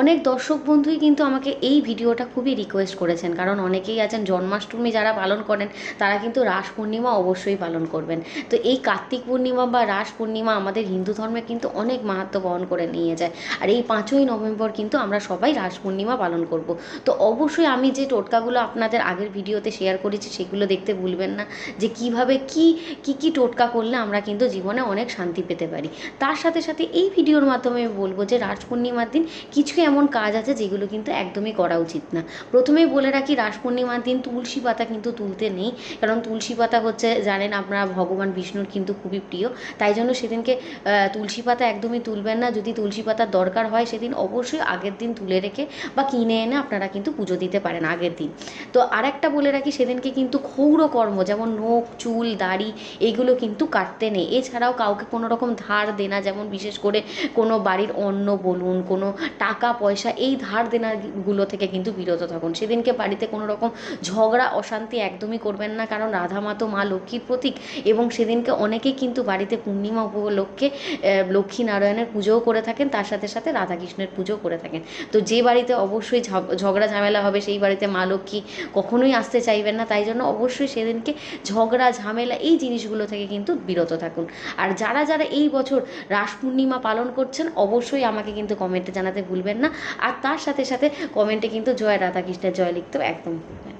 অনেক দর্শক বন্ধুই কিন্তু আমাকে এই ভিডিওটা খুবই রিকোয়েস্ট করেছেন। কারণ অনেকেই আছেন, জন্মাষ্টমী যারা পালন করেন, তারা কিন্তু রাস পূর্ণিমা অবশ্যই পালন করবেন। তো এই কার্তিক পূর্ণিমা বা রাস পূর্ণিমা আমাদের হিন্দু ধর্মে কিন্তু অনেক মাহাত্ম বহন করে নিয়ে যায়। আর এই পাঁচই নভেম্বর কিন্তু আমরা সবাই রাস পূর্ণিমা পালন করব। তো অবশ্যই আমি যে টোটকাগুলো আপনাদের আগের ভিডিওতে শেয়ার করেছি, সেগুলো দেখতে ভুলবেন না। যে কীভাবে কি কি কি টোটকা করলে আমরা কিন্তু জীবনে অনেক শান্তি পেতে পারি। তার সাথে সাথে এই ভিডিওর মাধ্যমে আমি বলব যে রাস পূর্ণিমার দিন কিছু এমন কাজ আছে যেগুলো কিন্তু একদমই করা উচিত না। প্রথমেই বলে রাখি, রাস পূর্ণিমার দিন তুলসী পাতা কিন্তু তুলতে নেই। কারণ তুলসী পাতা হচ্ছে, জানেন আপনারা, ভগবান বিষ্ণুর কিন্তু খুবই প্রিয়। তাই জন্য সেদিনকে তুলসী পাতা একদমই তুলবেন না। যদি তুলসী পাতার দরকার হয় সেদিন অবশ্যই আগের দিন তুলে রেখে বা কিনে এনে আপনারা কিন্তু পুজো দিতে পারেন আগের দিন। তো আরেকটা বলে রাখি, সেদিনকে কিন্তু ক্ষৌর কর্ম, যেমন নখ, চুল, দাড়ি, এগুলো কিন্তু কাটতে নেই। এছাড়াও কাউকে কোনো রকম ধার দেনা, যেমন বিশেষ করে কোনো বাড়ির অন্ন বলুন, কোনো টাকা পয়সা এই ধার দেনাগুলো থেকে কিন্তু বিরত থাকুন। সেদিনকে বাড়িতে কোনো রকম ঝগড়া, অশান্তি একদমই করবেন না, কারণ রাধা মা তো মা লক্ষ্মীর প্রতীক এবং সেদিনকে অনেকেই কিন্তু বাড়িতে পূর্ণিমা উপলক্ষে লক্ষ্মী নারায়ণের পুজোও করে থাকেন, তার সাথে সাথে রাধাকৃষ্ণের পুজো করে থাকেন। তো যে বাড়িতে অবশ্যই ঝগ- ঝগড়া ঝামেলা হবে, সেই বাড়িতে মা লক্ষ্মী কখনোই আসতে চাইবেন না, তাই জন্য অবশ্যই সেদিনকে ঝগড়া, ঝামেলা এই জিনিসগুলো থেকে কিন্তু বিরত থাকুন। আর যারা যারা এই বছর রাস পূর্ণিমা পালন করছেন, অবশ্যই আমাকে কিন্তু কমেন্টে জানাতে ভুলবেন না। আর তার সাথে সাথে কমেন্টে কিন্তু জয় রাধাকৃষ্ণের জয় লিখতেও একদম না।